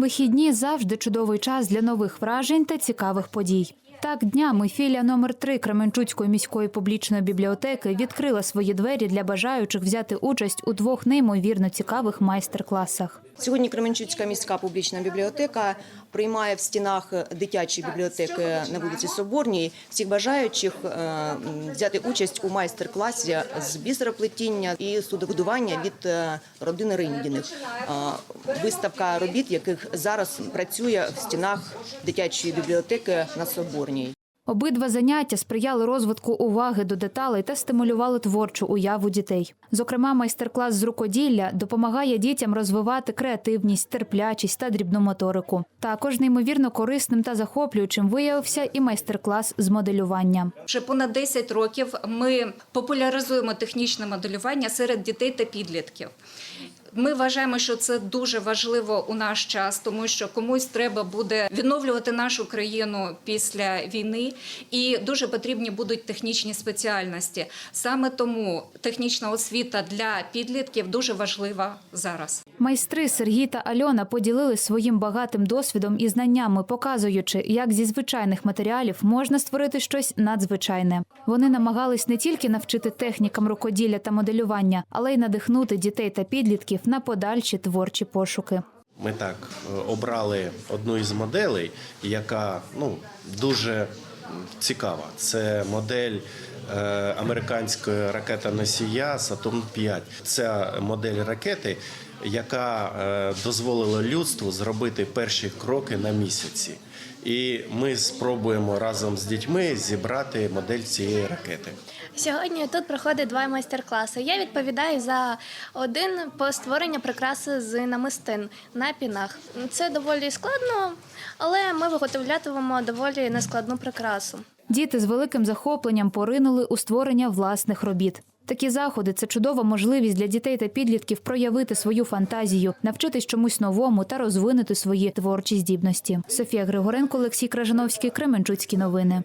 Вихідні завжди чудовий час для нових вражень та цікавих подій. Так, днями філія номер 3 Кременчуцької міської публічної бібліотеки відкрила свої двері для бажаючих взяти участь у двох неймовірно цікавих майстер-класах. Сьогодні Кременчуцька міська публічна бібліотека приймає в стінах дитячої бібліотеки на вулиці Соборній всіх бажаючих е, взяти участь у майстер-класі з бісероплетіння і судобудування від е, родини Риндіних. Е, Виставка робіт, яких зараз працює в стінах дитячої бібліотеки на Соборній. Обидва заняття сприяли розвитку уваги до деталей та стимулювали творчу уяву дітей. Зокрема, майстер-клас з рукоділля допомагає дітям розвивати креативність, терплячість та дрібну моторику. Також неймовірно корисним та захоплюючим виявився і майстер-клас з моделювання. Вже понад 10 років ми популяризуємо технічне моделювання серед дітей та підлітків. Ми вважаємо, що це дуже важливо у наш час, тому що комусь треба буде відновлювати нашу країну після війни, і дуже потрібні будуть технічні спеціальності. Саме тому технічна освіта для підлітків дуже важлива зараз. Майстри Сергій та Альона поділили своїм багатим досвідом і знаннями, показуючи, як зі звичайних матеріалів можна створити щось надзвичайне. Вони намагались не тільки навчити технікам рукоділля та моделювання, але й надихнути дітей та підлітків на подальші творчі пошуки. Ми так е, обрали одну із моделей, яка ну дуже цікава. Це модель е, американської ракета-носія Сатурн 5 Це модель ракети, яка е, дозволила людству зробити перші кроки на місяці. І ми спробуємо разом з дітьми зібрати модель цієї ракети. Сьогодні тут проходить два майстер-класи. Я відповідаю за один по створенню прикраси з намистин на пінах. Це доволі складно, але ми виготовлятимемо доволі нескладну прикрасу. Діти з великим захопленням поринули у створення власних робіт. Такі заходи це чудова можливість для дітей та підлітків проявити свою фантазію, навчитись чомусь новому та розвинути свої творчі здібності. Софія Григоренко, Олексій Кражановський, Кременчуцькі новини.